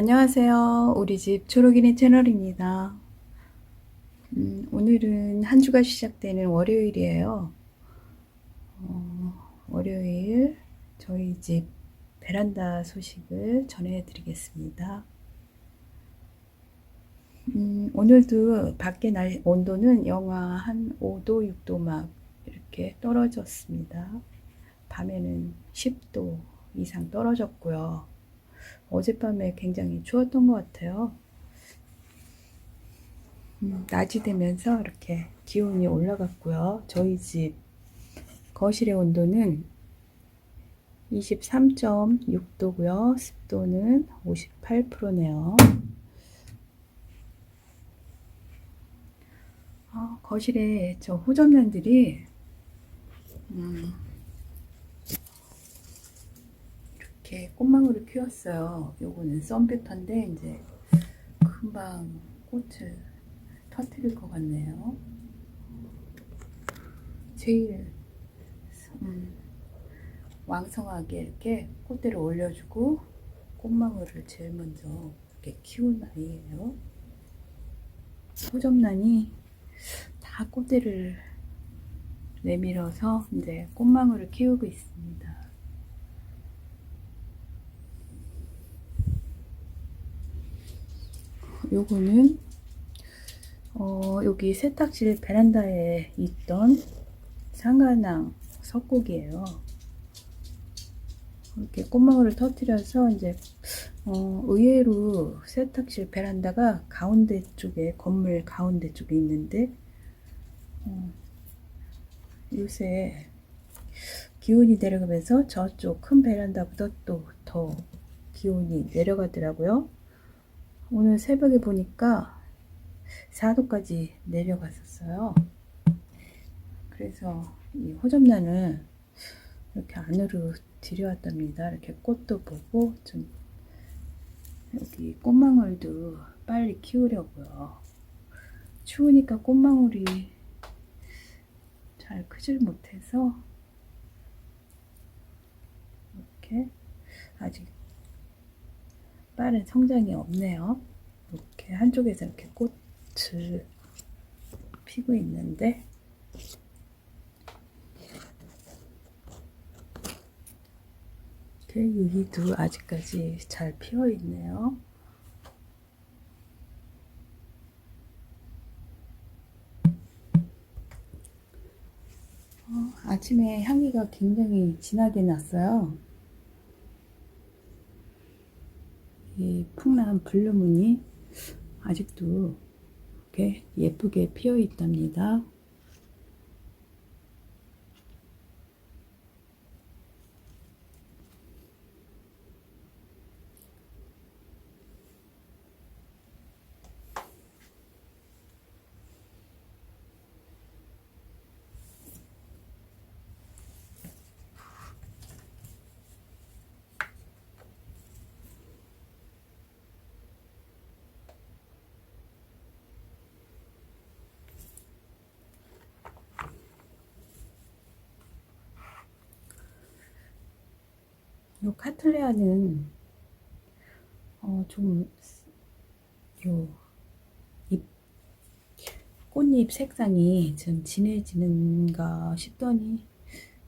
안녕하세요. 우리 집 초록이네 채널입니다. 음, 오늘은 한 주가 시작되는 월요일이에요. 어, 월요일 저희 집 베란다 소식을 전해드리겠습니다. 음, 오늘도 밖에 날 온도는 영하 한 5도, 6도 막 이렇게 떨어졌습니다. 밤에는 10도 이상 떨어졌고요. 어젯밤에 굉장히 추웠던 것 같아요. 음, 낮이 되면서 이렇게 기온이 올라갔고요. 저희 집 거실의 온도는 23.6도고요. 습도는 58%네요. 어, 거실에 저 호접란들이 음, 이렇게 꽃망울을 키웠어요. 요거는 썬뷰터인데 이제 금방 꽃을 터뜨릴 것 같네요. 제일 음, 왕성하게 이렇게 꽃대를 올려주고 꽃망울을 제일 먼저 이렇게 키운 아이예요. 호접란이 다 꽃대를 내밀어서 이제 꽃망울을 키우고 있습니다. 요거는 어, 여기 세탁실 베란다에 있던 상가낭 석고기예요. 이렇게 꽃망울을 터뜨려서 이제 어, 의외로 세탁실 베란다가 가운데 쪽에 건물 가운데 쪽에 있는데 어, 요새 기온이 내려가면서 저쪽 큰 베란다보다 또 더 기온이 내려가더라고요. 오늘 새벽에 보니까 4도까지 내려갔었어요. 그래서 이 호접란을 이렇게 안으로 들여왔답니다. 이렇게 꽃도 보고 좀 여기 꽃망울도 빨리 키우려고요. 추우니까 꽃망울이 잘 크질 못해서 이렇게 아직 빠른 성장이 없네요. 이렇게 한쪽에서 이렇게 꽃을 피고 있는데 여기도 아직까지 잘 피어 있네요. 어, 아침에 향기가 굉장히 진하게 났어요. 이 풍란 블루문이 아직도 이렇게 예쁘게 피어 있답니다. 요 카틀레아는 어, 좀, 요, 잎, 꽃잎 색상이 좀 진해지는가 싶더니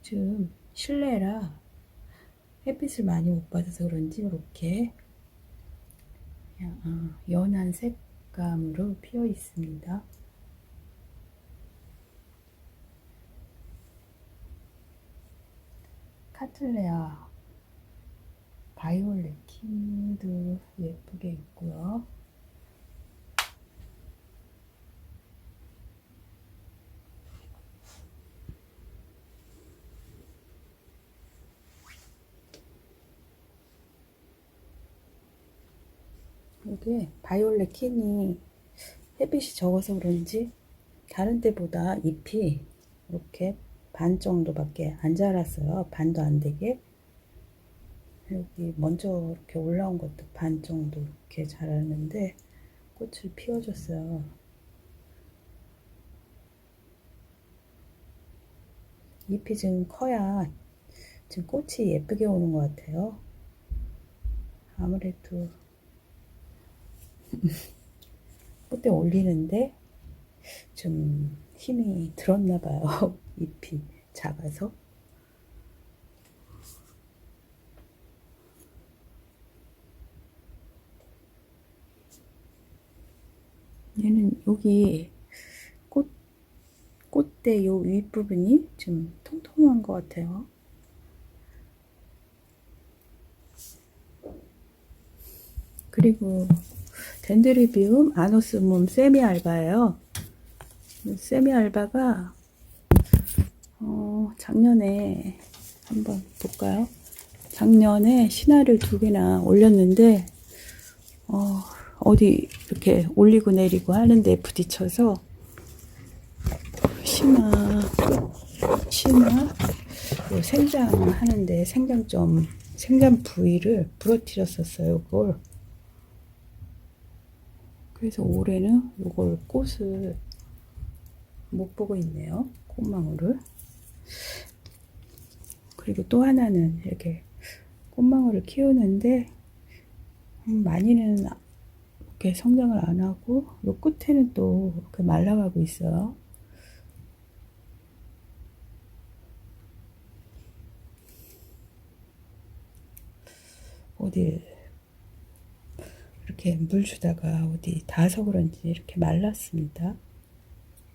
좀 실내라 햇빛을 많이 못 받아서 그런지 이렇게 어, 연한 색감으로 피어 있습니다. 카틀레아 바이올렛 킹도 예쁘게 있고요. 이게 바이올렛 킨이 햇빛이 적어서 그런지 다른 때보다 잎이 이렇게 반 정도밖에 안 자랐어요. 반도 안 되게. 여기 먼저 이렇게 올라온 것도 반 정도 이렇게 자랐는데 꽃을 피워줬어요. 잎이 좀 커야 지금 꽃이 예쁘게 오는 것 같아요. 아무래도 꽃대 올리는데 좀 힘이 들었나 봐요. 잎이 작아서. 얘는 여기 꽃, 꽃대 요 윗부분이 좀 통통한 것 같아요. 그리고 덴드리비움 아노스몸 세미알바예요. 세미알바가 어, 작년에 한번 볼까요? 작년에 신화를 두 개나 올렸는데 어, 어디 이렇게 올리고 내리고 하는데 부딪혀서 심화 심화 요 생장 하는데 생장점 생장 부위를 부러뜨렸었어요. 그걸 그래서 올해는 요걸 꽃을 못 보고 있네요. 꽃망울을. 그리고 또 하나는 이렇게 꽃망울을 키우는데 음, 많이는 이렇게 성장을 안 하고 요 끝에는 또 이렇게 말라가고 있어요. 어디 이렇게 물 주다가 어디 닿아서 그런지 이렇게 말랐습니다.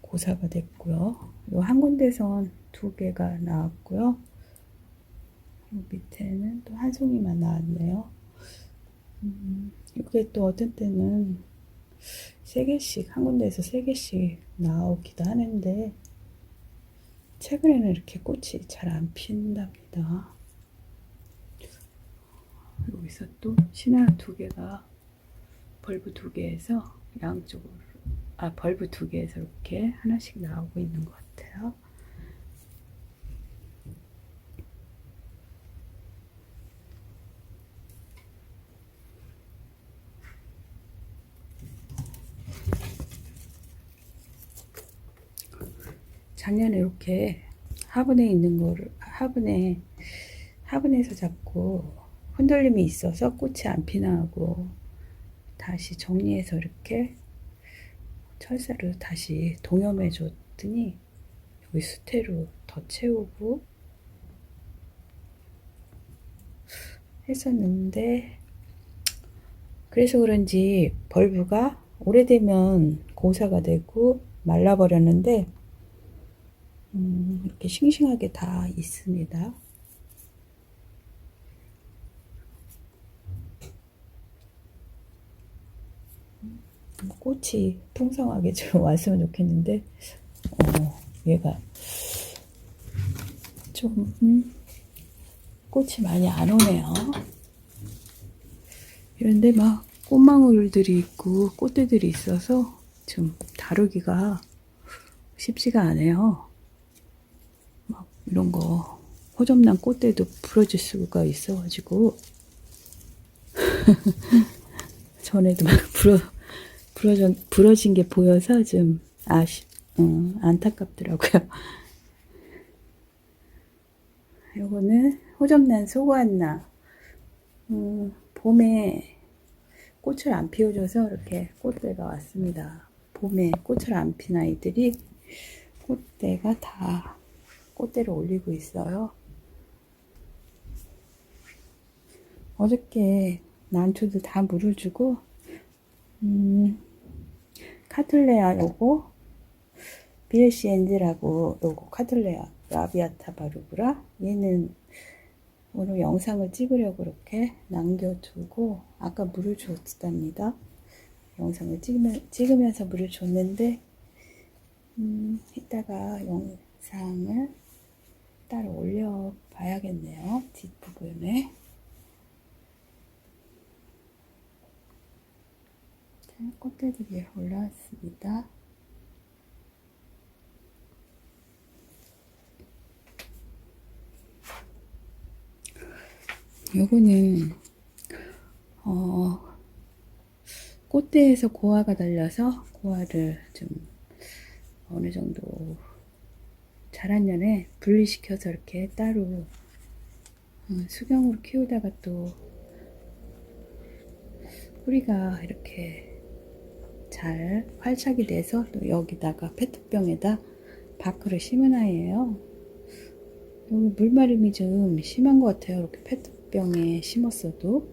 고사가 됐고요. 요 한 군데선 두 개가 나왔고요. 요 밑에는 또 한 송이만 나왔네요. 음, 이게 또 어떤 때는 세 개씩 한 군데에서 세 개씩 나오기도 하는데 최근에는 이렇게 꽃이 잘 안 핀답니다. 여기서 또 신화 두 개가 벌브 두 개에서 양쪽으로 아 벌브 두 개에서 이렇게 하나씩 나오고 있는 것 같아요. 작년에 이렇게 화분에 있는 거를 화분에 화분에서 자꾸 흔들림이 있어서 꽃이 안 피나 하고 다시 정리해서 이렇게 철사를 다시 동염해 줬더니 여기 수태로 더 채우고 했었는데 그래서 그런지 벌브가 오래되면 고사가 되고 말라버렸는데 음, 이렇게 싱싱하게 다 있습니다. 꽃이 풍성하게 좀 왔으면 좋겠는데, 어, 얘가 좀, 음, 꽃이 많이 안 오네요. 이런데 막 꽃망울들이 있고 꽃대들이 있어서 좀 다루기가 쉽지가 않아요. 막 이런 거 호접난 꽃대도 부러질 수가 있어가지고 전에도 막 부러 부러져, 부러진 게 보여서 좀 아쉬, 음, 안타깝더라고요. 요거는 호접난 소관나. 음, 봄에 꽃을 안 피워줘서 이렇게 꽃대가 왔습니다. 봄에 꽃을 안 핀 아이들이 꽃대가 다 꽃대를 올리고 있어요. 어저께 난초들 다 물을 주고, 음, 카틀레아 요거 비레시 엔즈라고 요거 카틀레아 라비아타 바르브라 얘는 오늘 영상을 찍으려고 이렇게 남겨두고 아까 물을 줬답니다. 영상을 찍으면, 찍으면서 물을 줬는데 음, 이따가 영상을 따로 올려 봐야겠네요. 뒷부분에 자, 꽃대들이 올라왔습니다. 요거는 어 꽃대에서 고화가 달려서 고화를 좀 어느 정도 자란 년에 분리시켜서 이렇게 따로 어, 수경으로 키우다가 또 뿌리가 이렇게 잘 활착이 돼서 또 여기다가 페트병에다 밖으로 심은 아이예요. 여기 물마름이 좀 심한 것 같아요. 이렇게 페트병에 심었어도.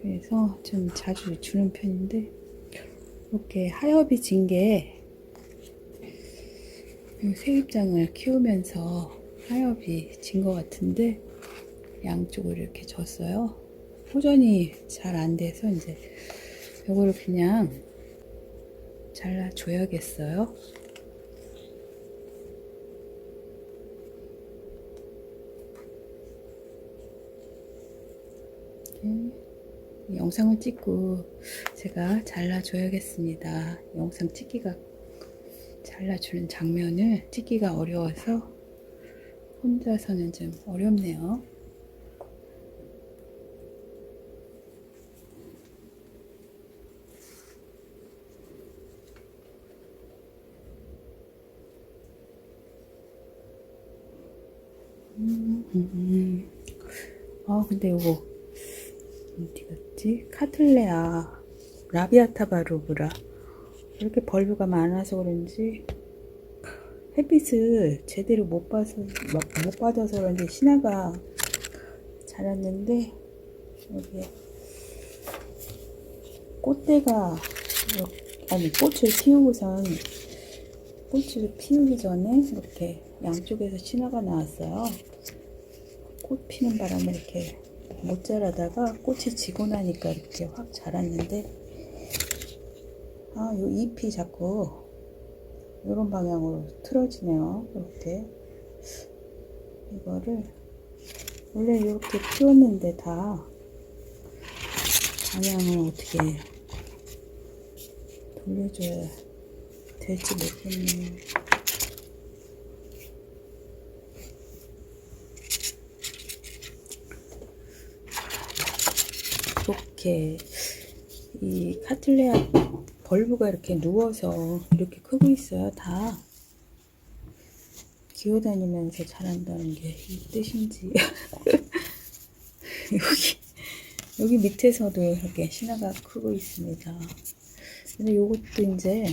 그래서 좀 자주 주는 편인데 이렇게 하엽이 진 게 새입장을 키우면서 하엽이 진 것 같은데 양쪽으로 이렇게 줬어요. 호전이 잘 안 돼서 이제 이거를 그냥 잘라줘야겠어요. 이렇게 영상을 찍고 제가 잘라줘야겠습니다. 영상 찍기가 잘라주는 장면을 찍기가 어려워서 혼자서는 좀 어렵네요. 음, 아 근데 이거 어디 갔지? 카틀레아 라비아타 바루브라 이렇게 벌브가 많아서 그런지 햇빛을 제대로 못 봐서 못 받아서 그런지 신화가 자랐는데 여기 꽃대가 아니 꽃을 피우고선 꽃을 피우기 전에 이렇게 양쪽에서 신화가 나왔어요. 꽃 피는 바람에 이렇게 못 자라다가 꽃이 지고 나니까 이렇게 확 자랐는데 아, 요 잎이 자꾸 이런 방향으로 틀어지네요. 이렇게 이거를 원래 이렇게 피웠는데 다 방향을 어떻게 돌려줘야 될지 모르겠네요. 이렇게 이 카틀레아 벌브가 이렇게 누워서 이렇게 크고 있어요. 다 기어다니면서 자란다는 게 이 뜻인지 여기 여기 밑에서도 이렇게 신화가 크고 있습니다. 근데 요것도 이제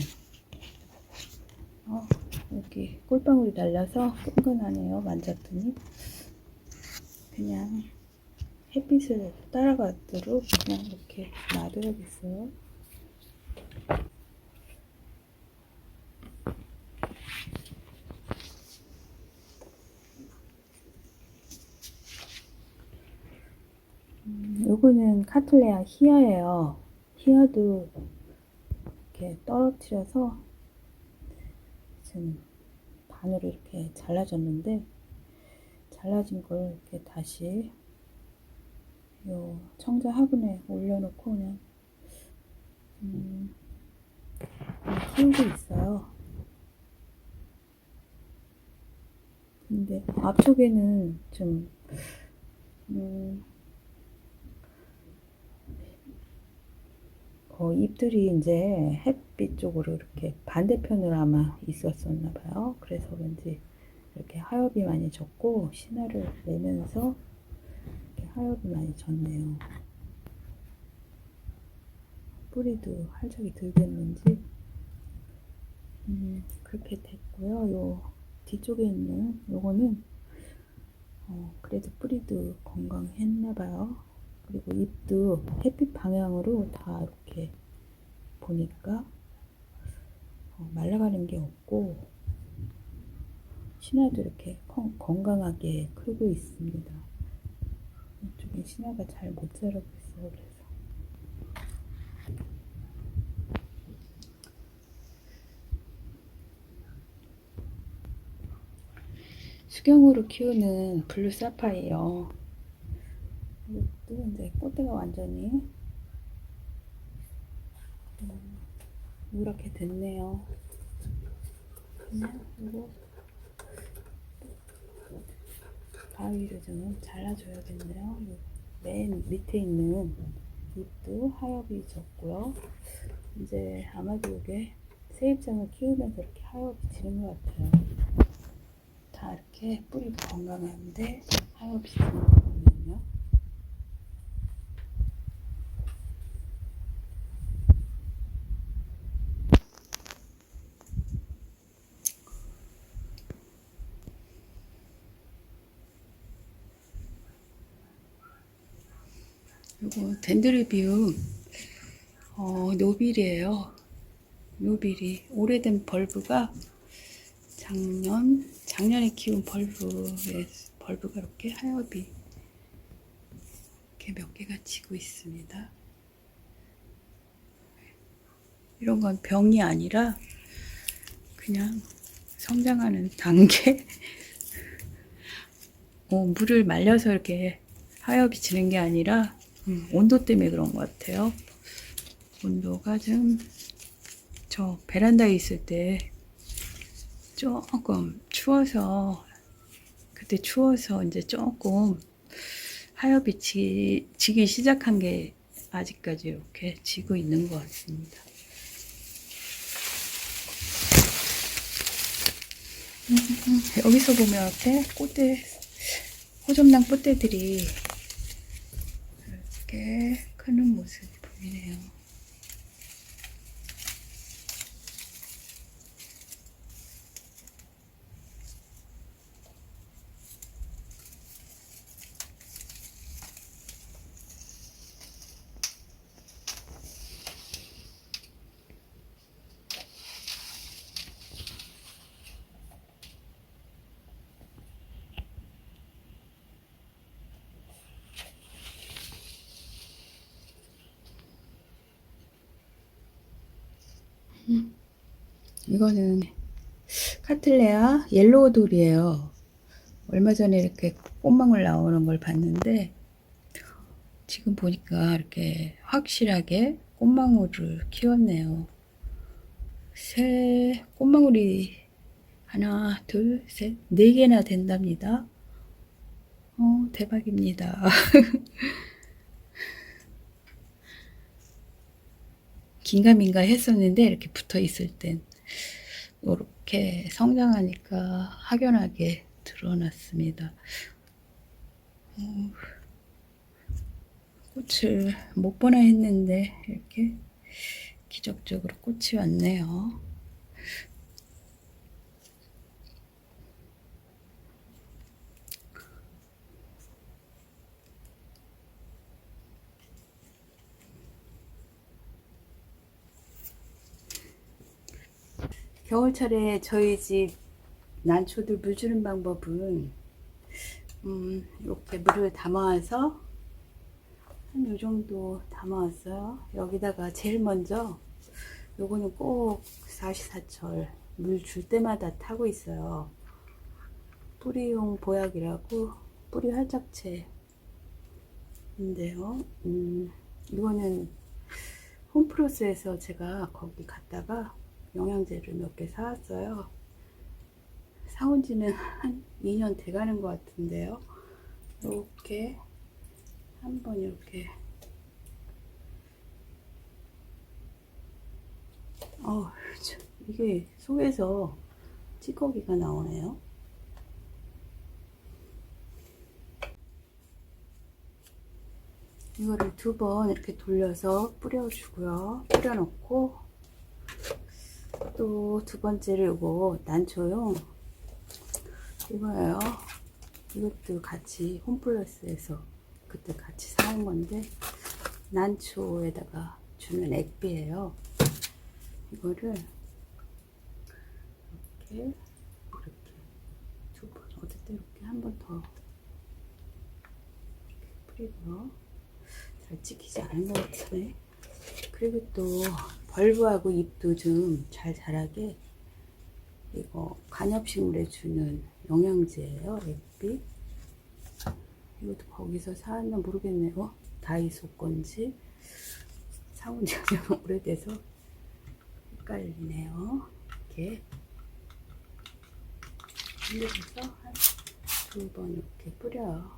어, 여기 꿀방울이 날려서 끈끈하네요. 만졌더니 그냥 햇빛을 따라가도록 그냥 이렇게 놔둬야겠어요. 음, 요거는 카틀레아 히아예요. 히아도 이렇게 떨어뜨려서 지금 반으로 이렇게 잘라줬는데 잘라진 걸 이렇게 다시 요 청자 화분에 올려놓고 그냥 음, 키우고 있어요. 근데 앞쪽에는 좀 음, 어, 잎들이 이제 햇빛 쪽으로 이렇게 반대편으로 아마 있었었나 봐요. 그래서 그런지 이렇게 하엽이 많이 졌고 신화를 내면서 이렇게 하엽이 많이 졌네요. 뿌리도 활짝이 덜 됐는지 음, 그렇게 됐고요. 요 뒤쪽에 있는 요거는 어, 그래도 뿌리도 건강했나 봐요. 그리고 잎도 햇빛 방향으로 다 이렇게 보니까 어, 말라가는 게 없고 신화도 이렇게 건, 건강하게 크고 있습니다. 이쪽에 신화가 잘 못 자라고 있어요. 그래서 수경으로 키우는 블루 사파이어 이 것도 이제 꽃대가 완전히 음, 이렇게 됐네요. 그냥 이거 가위를 좀 잘라줘야겠네요. 이맨 밑에 있는 잎도 하엽이 졌고요. 이제 아마도 이게 새입장을 키우면서 이렇게 하엽이 지는 것 같아요. 다 이렇게 뿌리도 건강한데 하엽이 지는 거거든요. 이거 덴드르비움 어, 노빌이에요. 노빌이 오래된 벌브가 작년 작년에 키운 벌브에 벌브가 이렇게 하엽이 이렇게 몇 개가 지고 있습니다. 이런 건 병이 아니라 그냥 성장하는 단계. 어, 물을 말려서 이렇게 하엽이 지는 게 아니라 음, 온도 때문에 그런 것 같아요. 온도가 좀 저 베란다에 있을 때 조금 추워서 그때 추워서 이제 조금 하엽이 지, 지기 시작한 게 아직까지 이렇게 지고 있는 것 같습니다. 음, 여기서 보면 이렇게 꽃대 호접랑 꽃대들이 이렇게 크는 모습이 보이네요. 이거는 카틀레아 옐로우 돌이에요. 얼마 전에 이렇게 꽃망울 나오는 걸 봤는데 지금 보니까 이렇게 확실하게 꽃망울을 키웠네요. 새 꽃망울이 하나, 둘, 셋, 네 개나 된답니다. 어, 대박입니다. 긴가민가 했었는데 이렇게 붙어 있을 땐 이렇게 성장하니까 확연하게 드러났습니다. 어, 꽃을 못 보나 했는데 이렇게 기적적으로 꽃이 왔네요. 겨울철에 저희 집 난초들 물 주는 방법은 음, 이렇게 물을 담아와서 한요 정도 담아왔어요. 여기다가 제일 먼저 요거는 꼭 사시사철 물 줄 때마다 타고 있어요. 뿌리용 보약이라고 뿌리 활착체인데요. 음, 이거는 홈플러스에서 제가 거기 갔다가 영양제를 몇 개 사왔어요. 사온 지는 한 2년 돼 가는 것 같은데요. 이렇게 한번 이렇게 어, 참, 이게 속에서 찌꺼기가 나오네요. 이거를 두 번 이렇게 돌려서 뿌려주고요. 뿌려놓고 또 두 번째를 요거 난초용 이거예요. 이것도 같이 홈플러스에서 그때 같이 사온 건데 난초에다가 주는 액비예요. 이거를 이렇게 이렇게 두 번 어쨌든 이렇게 한 번 더 뿌리고요. 잘 찍히지 않은 것 같으네. 그리고 또 벌브하고 잎도 좀 잘 자라게 이거 관엽식물에 주는 영양제예요. 잎이 이것도 거기서 사왔나 모르겠네요. 다이소 건지 사온 지가 좀 오래돼서 헷갈리네요. 이렇게 흘려서 한 두 번 이렇게 뿌려요.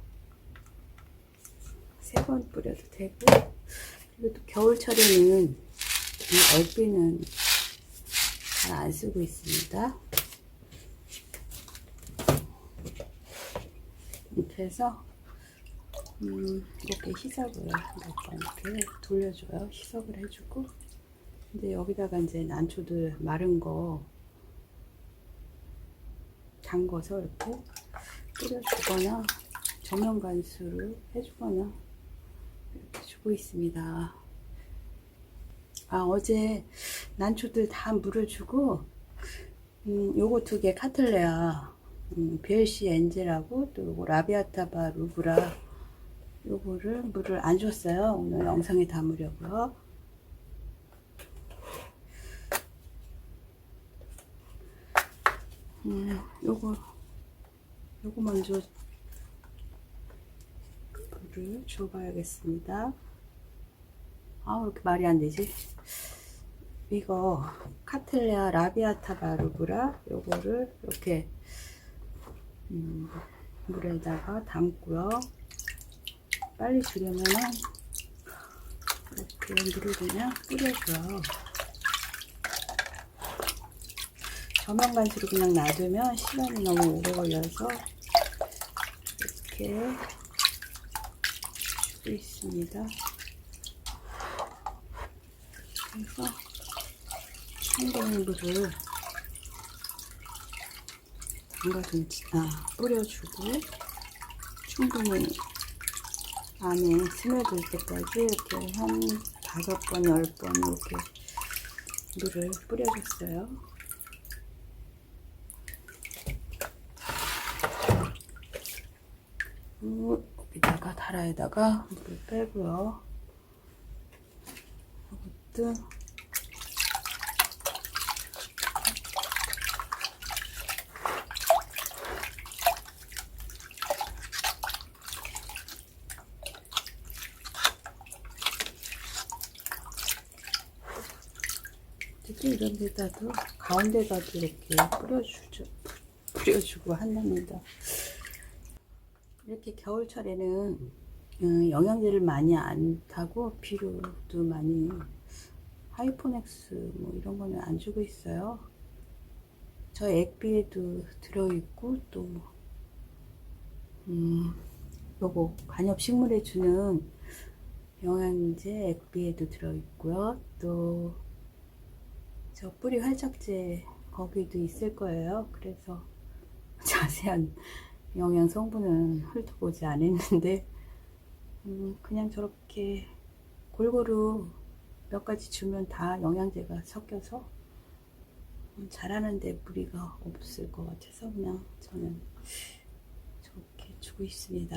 세 번 뿌려도 되고 그리고 또 겨울철에는 이 얼비는 잘 안 쓰고 있습니다. 이렇게 해서 음, 이렇게 희석을 몇번 이렇게 돌려줘요. 희석을 해주고 이제 여기다가 이제 난초들 마른 거 담궈서 이렇게 뿌려주거나 정면 간수를 해주거나 이렇게 주고 있습니다. 아, 어제 난초들 다 물을 주고, 음, 요거 두 개 카틀레아, 음, 벨시 엔젤하고 또 요거 라비아타바 루브라, 요거를 물을 안 줬어요. 오늘 영상에 담으려고요. 음, 요거, 요거 먼저 물을 줘봐야겠습니다. 아, 왜 이렇게 말이 안 되지? 이거 카틀레아 라비아타 바르브라 요거를 이렇게 음, 물에다가 담고요. 빨리 주려면은 이렇게 물을 그냥 뿌려줘요. 저면 간수로 그냥 놔두면 시간이 너무 오래 걸려서 이렇게 있습니다. 그래서 충분히 물을 담가둔 아, 뿌려주고 충분히 안에 스며들 때까지 이렇게 한 다섯 번, 열 번 이렇게 물을 뿌려줬어요. 여기다가 다라에다가 물을 빼고요. 이것도 특히 이런 데다도 가운데다도 이렇게 뿌려주죠. 뿌려주고 한답니다. 이렇게 겨울철에는 음, 영양제를 많이 안 타고 비료도 많이 하이포넥스 뭐 이런 거는 안 주고 있어요. 저 액비에도 들어있고 또 음, 요거 관엽식물에 주는 영양제 액비에도 들어있고요. 또 저 뿌리 활착제 거기도 있을 거예요. 그래서 자세한 영양 성분은 훑어보지 않았는데 음, 그냥 저렇게 골고루 몇 가지 주면 다 영양제가 섞여서 음, 자라는데 무리가 없을 것 같아서 그냥 저는 저렇게 주고 있습니다.